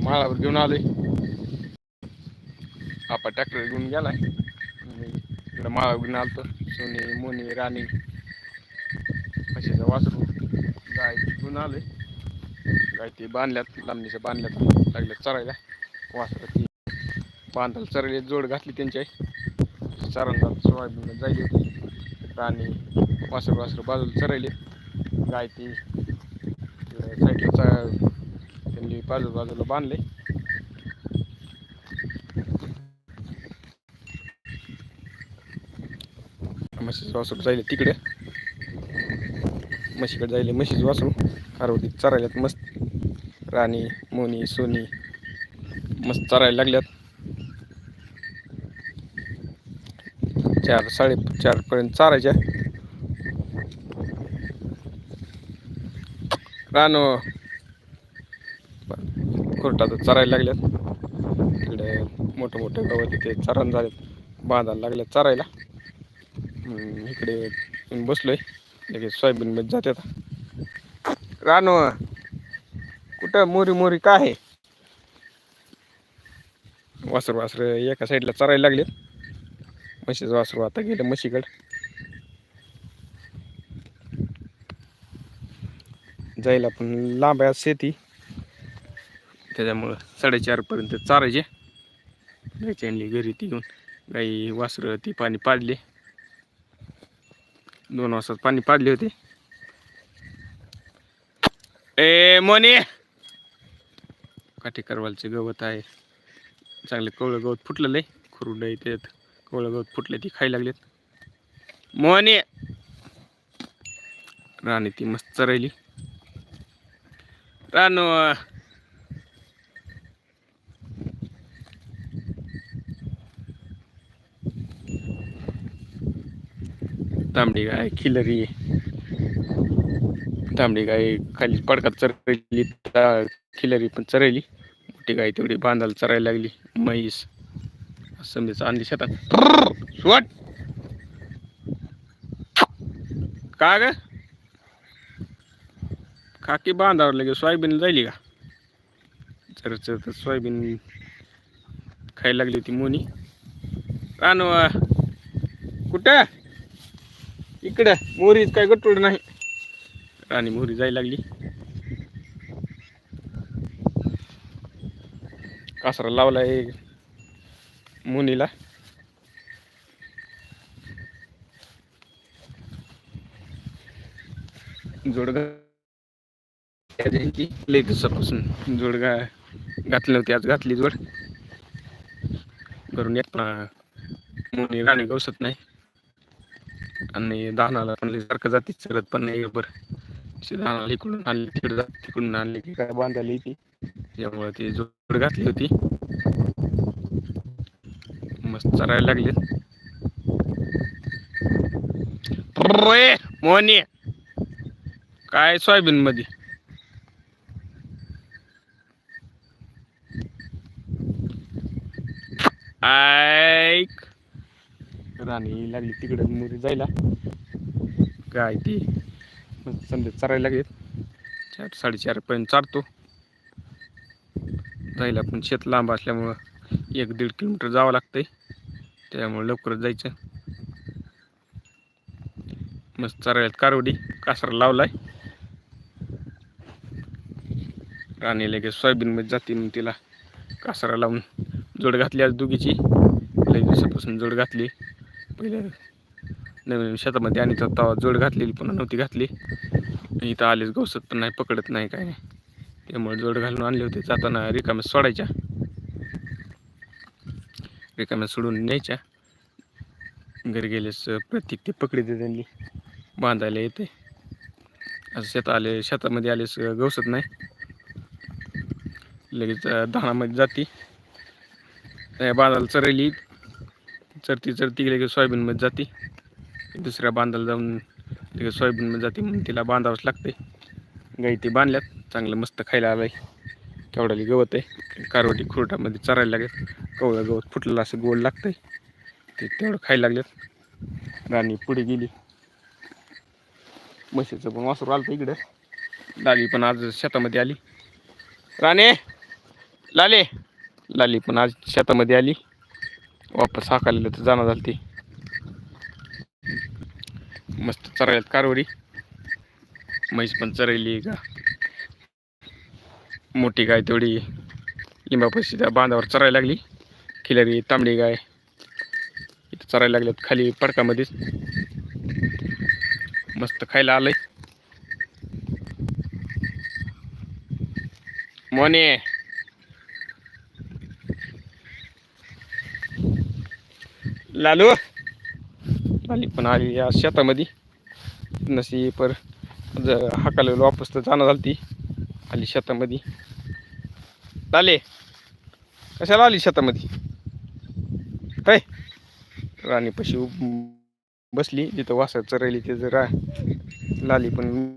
माळावर घेऊन आलोय. आपा ट्रॅक्टर घेऊन गेलाय. इकडं माळावर घेऊन आलतो. सोनी मोनी राणी म्हशीचं वासरू गाय घेऊन आलोय. गाय ते बांधल्यात लांबणीच्या बांधल्यात. लागल्यात चरायला. वासरं ती बांधायला चरायला जोड घातली त्यांच्या आई. सोयाबीन जायली. होती राणी वासरू वासरू बाजूला चरायले. गाय ती साईडला त्यांनी बाजू बाजूला बांधले. म्हशीचं वासू जायले तिकडे. म्हशीकडे जायले म्हशीचं वासू कारवती चरायल्यात मस्त. राणी मोनी सोनी मस्त चरायला लागल्यात. चार साडे चार पर्यंत चारायच्या. रानो कोर्टात चरायला लागल्यात. तिकडे मोठं मोठं गवत तिथे चरण झाले बांधायला लागल्यात चरायला. इकडे बसलो बसलोय. लगेच सोयाबीन मध्ये जाते आता. रानो कुठं मोरी मोरी काय आहे? वासर वासर एका साईडला चरायला लागलेत. म्हशीचं वासरू आता गेलं म्हशीकडं. जायला पण लांब आहे शेती. त्याच्यामुळं साडेचारपर्यंत चारायचे. गायची आणली घरी ती घेऊन गाई वासरं ती पाणी पाडले. दोन वाजता पाणी पाडले होते. ए मोनी! काठीकरवालचे गवत आहे. चांगले कवळं गवत फुटलेलं आहे खुरुड आहे त्यात कवळं गवत फुटले ती खायला लागलेत. मोनी! राणी ती मस्त चरायली. रान! तांबडी गाय खिलरी. तांबडी गाय खाली पडकात चरली खिलरी पण चरायली मोठी गाय तेवढी बांधायला चरायला लागली. म्हैस. समजेच म्हणजे आणली शेतात. सुवाट का ग? खाकी बांधावर लगे सोयाबीन जायली का? चर चर तर सोयाबीन खायला लागली होती मोनी. रानू कुठं? इकडं मोरीच काय गटोड नाही. राणी मोरी जायला लागली. कासरा लावलाय मुनीला. जोडगा. लय दिवसापासून जोडगा घातली नव्हती आज घातली जोड. घरून येत मुनी राणी गवसत नाही. आणि दानाला पण सारखं जाती चरत पण नाही बरं. दानाला इकडून आणली तिकडे जात तिकडून आणली की काय बांधायला येते. त्यामुळे ती जोड घातली होती. मस्त चरायला लागले. मोनी! काय सोयाबीन मध्ये ऐक. राणी लागली तिकडे मुरी जायला. काय ती? संध्या चरायला लागेल. चार साडेचार पर्यंत चारतो जायला पण शेत लांब असल्यामुळं एक दीड किलोमीटर जावं लागतंय. त्यामुळे लवकरच जायचं. मस्त चरायला कारवडी कासरा लावलाय. राणी लगेच सोयाबीनमध्ये जाते मग तिला कासरा लावून जोड घातली आज दुगीची लई दिवसापासून जोड घातली. पहिलं नवीन शेतामध्ये आणि तर तवा जोड घातलेली पुन्हा नव्हती घातली. इथं आलेच गवसत पण नाही पकडत नाही काय नाही. त्यामुळे जोड घालून आणले होते जाताना रिकाम्या सोडायच्या. रिकाम्या सोडून न्यायच्या. घरी गेल्यास प्रत्येक ते पकडते त्यांनी. बांधायला येते. असं शेत आले शेतामध्ये आलेस गवसत नाही. लगेच धानामध्ये जाती. त्या बांधाला चरली. चरती चरती लगेच सोयाबीनमध्ये जाते. दुसऱ्या बांधाला जाऊन लगेच सोयाबीनमध्ये जाते म्हणून तिला बांधावंच लागते गाई ते बांधल्यात. चांगलं मस्त खायला आलं आहे केवढाली गवत आहे. कारवटी खुरटामध्ये चरायला लागेल. कवळं गवत फुटलेलं असं गोड लागतंय. ते तेवढं खायला लागलेत. राणी पुढे गेली. म्हशीचं पण वासरू आलं इकडं. लाली पण आज शेतामध्ये आली. राणे! लाले! लाली पण आज शेतामध्ये आली. वापस हाकायला तर जाणार झाली ती. मस्त चरायला कारवडी. म्हैस पण चरायली का? मोठी गाय तेवढी लिंबापाशी त्या बांधावर चरायला लागली. खिलारी तांबडी गाय. इथं चरायला लागल्यात खाली पडकामध्येच. मस्त खायला आलंय. मोने! लालू. आली पण आली या शेतामध्ये. नशी पर ज- वापस तर जाणं झाली ती आली शेतामध्ये. लाले कशाला आली शेतामध्ये? काय राणीपाशी उब- बसली जिथं वासर चरायली तिथं रा लाली पण.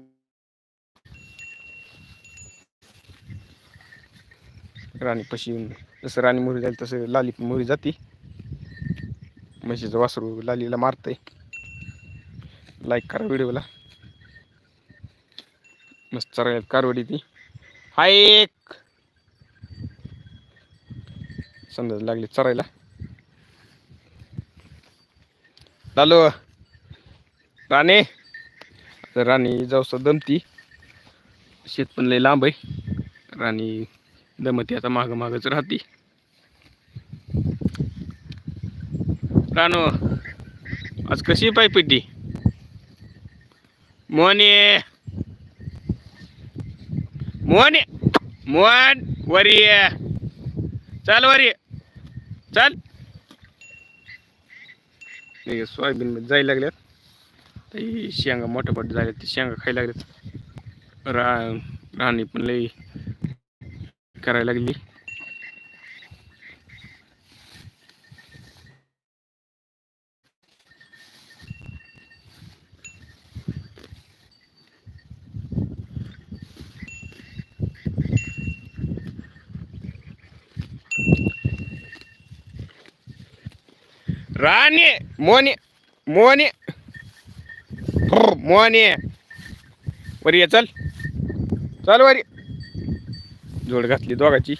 राणीपाशी येऊन जसं राणी मोरी जाईल तसं लाली पण मोरी जाती. म्हशीचं वासरू लालीला मारतंय. लाईक करा व्हिडिओला. मस्त चरायला कारवडी ती. हाय एक. समजा लागली चरायला. लालो. राणे. राणी जाऊसा दमती. शेत पण लय लांब आहे. राणी दमती आता माग मागच राहती. रानो आज कशी पाय पिड्डी मोने मोने मोहन वरी ये. चल वरी. चल. सोयाबीन मध्ये जायला लागल्यात. शेंगा मोठ्या मोठ्या झाल्यात शेंगा खायला लागल्यात. रा राणी पण लई करायला लागली. राणी मोने मोने. हो मोने. वरी ये चल. चल वरी. जोड घातली दोघाची.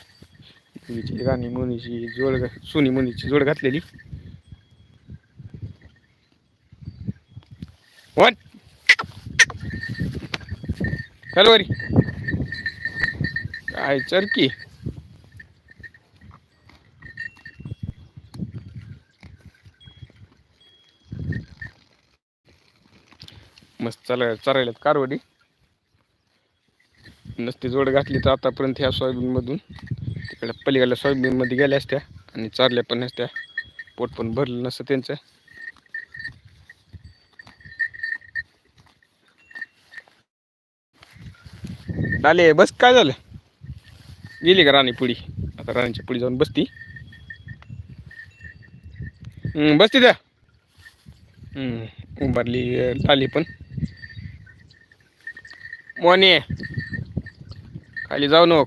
मुलीची राणी मुनीची जोड सुनी मुनीची जोड घातलेली. वन. चल वरी. काय चल मस्त चला चरायला कारवडी. नसती जोड घातली तर आतापर्यंत ह्या सोयाबीनमधून तिकडे पलीकडल्या सोयाबीनमध्ये गेल्या असत्या आणि चारल्या पण नसत्या. पोट पण भरलं नसतं त्यांचं. आले बस काय झालं? गेली का राणी पुढी? आता राणीच्या पुढी जाऊन बसती. हम्म, बसती त्या हम्म, उभारली आली लाली पण. मोने. खाली जाऊ नको.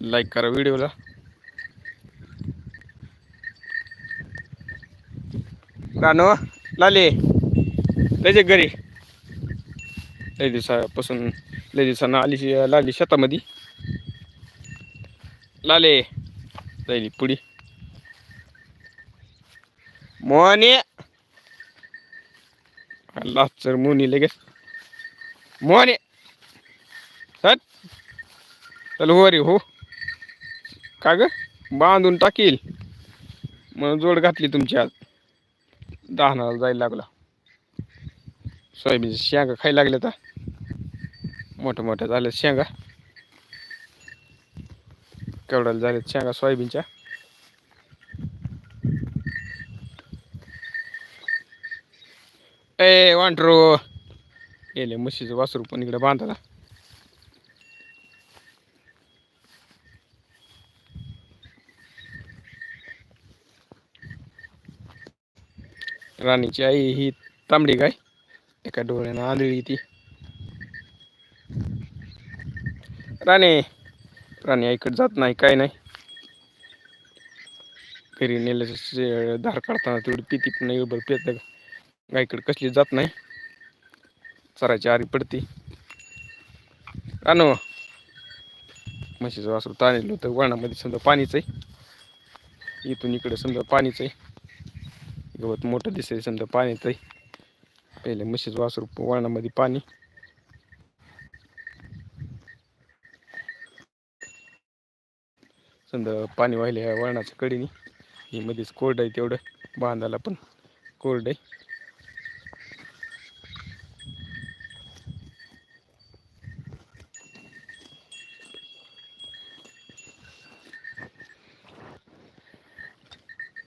लाईक करा व्हिडिओला. रानो लाले. लय घरी. लय दिवसापासून लय दिवसानं आली लाली शेतामध्ये. लाले. जायली पुढी. मोने. लास्टर मोनी लगेच. मोने. चल चल हो रे हो. का ग? बांधून टाकील. म्हणून जोड घातली तुमची आज. दहानाला जायला लागला. सोयाबीनच्या शेंगा खायला लागल्या तर मोठ्या मोठ्या झाल्या शेंगा. केवढ्याला झाल्यात शेंगा? सोयाबीनच्या. ए वांटरो गेले म्हशीचं वासरू पण इकडे बांधायला. राणीची आई ही तांबडी गाय एका डोळ्यानं आंधळी ती. राणे राणी आईकडे जात नाही काय नाही. घरी नेलं धार काढताना तेवढी पिती पण नाही बरं पेत गायकडे कसली जात नाही. चरायची आरी पडते. आणू म्हशीचं वासरू ताणलं होतं. वळणामध्ये समजा पाणीच आहे. इथून इकडे समजा पाणीच आहे. गवत मोठं दिसेल समजा पाणीच आहे. पहिले म्हशीचं वासरू वळणामध्ये पाणी. समजा पाणी वाहिले वळणाच्या कडीने. ही मध्येच कोरड आहे तेवढं. बांधायला पण कोरड आहे.